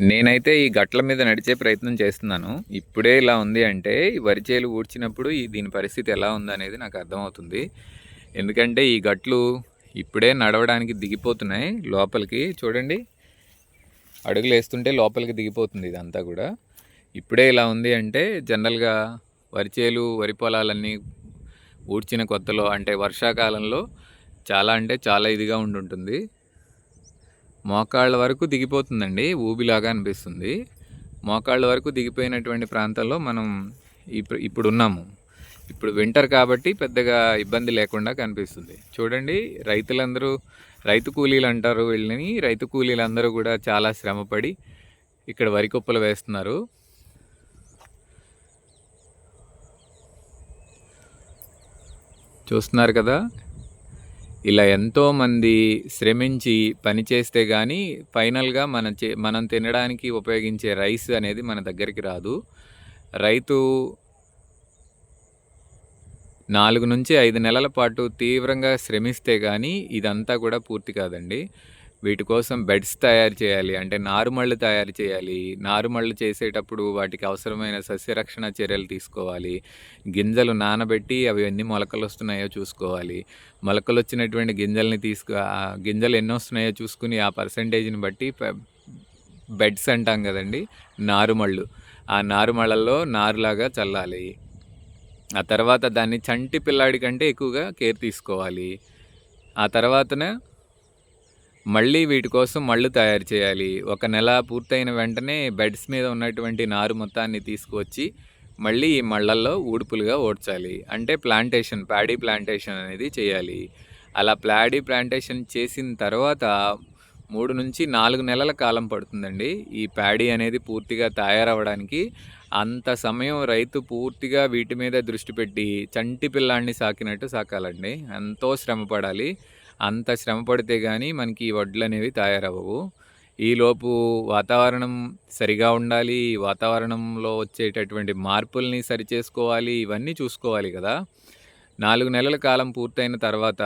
నేనైతే ఈ గట్ల మీద నడిచే ప్రయత్నం చేస్తున్నాను. ఇప్పుడే ఇలా ఉంది అంటే ఈ వరిచేలు ఊడ్చినప్పుడు ఈ దీని పరిస్థితి ఎలా ఉందనేది నాకు అర్థమవుతుంది. ఎందుకంటే ఈ గట్లు ఇప్పుడే నడవడానికి దిగిపోతున్నాయి. లోపలికి చూడండి. అడుగులు వేస్తుంటే లోపలికి దిగిపోతుంది ఇదంతా కూడా. ఇప్పుడే ఇలా ఉంది అంటే జనరల్గా వరిచేలు వరి పొలాలన్నీ ఊడ్చిన కొత్తలో అంటే వర్షాకాలంలో చాలా అంటే చాలా ఇదిగా ఉండుంటుంది. మోకాళ్ళ వరకు దిగిపోతుందండి ఊబిలాగా అనిపిస్తుంది. మోకాళ్ళ వరకు దిగిపోయినటువంటి ప్రాంతాల్లో మనం ఇప్పుడు ఇప్పుడు ఉన్నాము ఇప్పుడు వింటర్ కాబట్టి పెద్దగా ఇబ్బంది లేకుండా కనిపిస్తుంది. చూడండి రైతులందరూ రైతు కూలీలు అంటారు వీళ్ళని రైతు కూలీలందరూ కూడా చాలా శ్రమపడి ఇక్కడ వరి కుప్పలు వేస్తున్నారు. చూస్తున్నారు కదా ఇలా ఎంతోమంది శ్రమించి పని చేస్తే కానీ ఫైనల్గా మన చే మనం తినడానికి ఉపయోగించే రైస్ అనేది మన దగ్గరికి రాదు. రైతు నాలుగు నుంచి ఐదు నెలల పాటు తీవ్రంగా శ్రమిస్తే కానీ ఇదంతా కూడా పూర్తి కాదండి. వీటి కోసం బెడ్స్ తయారు చేయాలి. అంటే నారుమళ్ళు తయారు చేయాలి. నారుమళ్ళు చేసేటప్పుడు వాటికి అవసరమైన సస్యరక్షణ చర్యలు తీసుకోవాలి. గింజలు నానబెట్టి అవి ఎన్ని మొలకలు వస్తున్నాయో చూసుకోవాలి. మొలకలు వచ్చినటువంటి గింజల్ని తీసుకు ఆ గింజలు ఎన్ని వస్తున్నాయో చూసుకుని ఆ పర్సంటేజ్ని బట్టి బెడ్స్ అంటాం కదండి నారుమళ్ళు ఆ నారుమళ్ళల్లో నారులాగా చల్లాలి. ఆ తర్వాత దాన్ని చంటి పిల్లాడి కంటే ఎక్కువగా కేర్ తీసుకోవాలి. ఆ తర్వాతన మళ్ళీ వీటి కోసం మళ్ళు తయారు చేయాలి. ఒక నెల పూర్తయిన వెంటనే బెడ్స్ మీద ఉన్నటువంటి నారు మొత్తాన్ని తీసుకువచ్చి మళ్ళీ ఈ మళ్ళల్లో ఊడుపులుగా ఓడ్చాలి. అంటే ప్లాంటేషన్ ప్యాడీ ప్లాంటేషన్ అనేది చేయాలి. అలా ప్లాడీ ప్లాంటేషన్ చేసిన తర్వాత మూడు నుంచి నాలుగు నెలల కాలం పడుతుందండి. ఈ ప్యాడీ అనేది పూర్తిగా తయారవ్వడానికి అంత సమయం రైతు పూర్తిగా వీటి మీద దృష్టి పెట్టి చంటి పిల్లాన్ని సాకినట్టు సాకాలండి. ఎంతో శ్రమ పడాలి. అంత శ్రమ పడితే కానీ మనకి ఈ వడ్లు అనేవి తయారవ్వవు ఈలోపు వాతావరణం సరిగా ఉండాలి వాతావరణంలో వచ్చేటటువంటి మార్పుల్ని సరిచేసుకోవాలి ఇవన్నీ చూసుకోవాలి కదా. నాలుగు నెలల కాలం పూర్తయిన తర్వాత